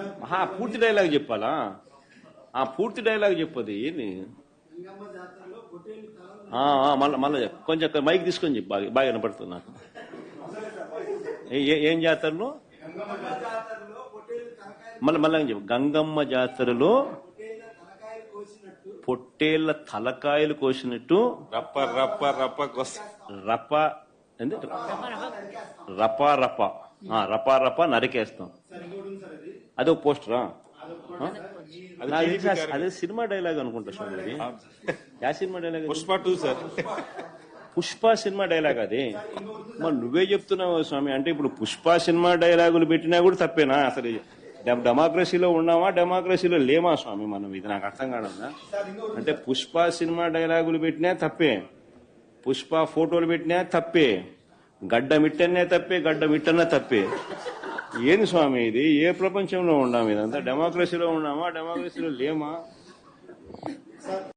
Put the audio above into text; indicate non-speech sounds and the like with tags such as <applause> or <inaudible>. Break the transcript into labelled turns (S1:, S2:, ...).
S1: ఆహా, పూర్తి డైలాగ్ చెప్పాలా? ఆ పూర్తి డైలాగ్ చెప్పదు ఏంది? ఆ, ఆ, మళ్ళా మళ్ళా చెప్పు. కొంచెం మైక్ తీసుకొని చెప్పు బాగా బాగా వినపడుతుంది నాకు. ఏ- జాతరలో? మళ్ళీ మళ్ళీ చెప్పు. గంగమ్మ జాతరలో పొట్టేళ్ళ తలకాయలు కోసినట్టు
S2: రప్ప రప్ప రప్ప కొస్
S1: రప? రప రప ఆ, రప రప నరికేస్తాం. అదే పోస్టరా?
S2: అది
S1: సినిమా డైలాగ్ అనుకుంటా స్వామి అది <laughs> yeah cinema dialogue?
S2: Pushpa two sir.
S1: Pushpa cinema dialogue అది? మరి నువ్వే చెప్తున్నావు స్వామి అంటే ఇప్పుడు పుష్ప సినిమా డైలాగులు పెట్టినా కూడా తప్పేనా? అసలు డెమ- డెమోక్రసీలో ఉన్నామా డెమోక్రసీలో లేమా స్వామి మనం? ఇది నాకు అర్థం కాదన్నా అంటే పుష్ప సినిమా డైలాగులు పెట్టినా తప్పే. పుష్ప ఫోటోలు పెట్టినా తప్పే. గడ్డ మిట్టనే తప్పే గడ్డ మిట్టనే తప్పే. ఏంది స్వామి ఇది? ఏ ప్రపంచంలో ఉన్నాం ఇదంతా? డెమోక్రసీలో ఉన్నామా? డెమోక్రసీలో లేమా?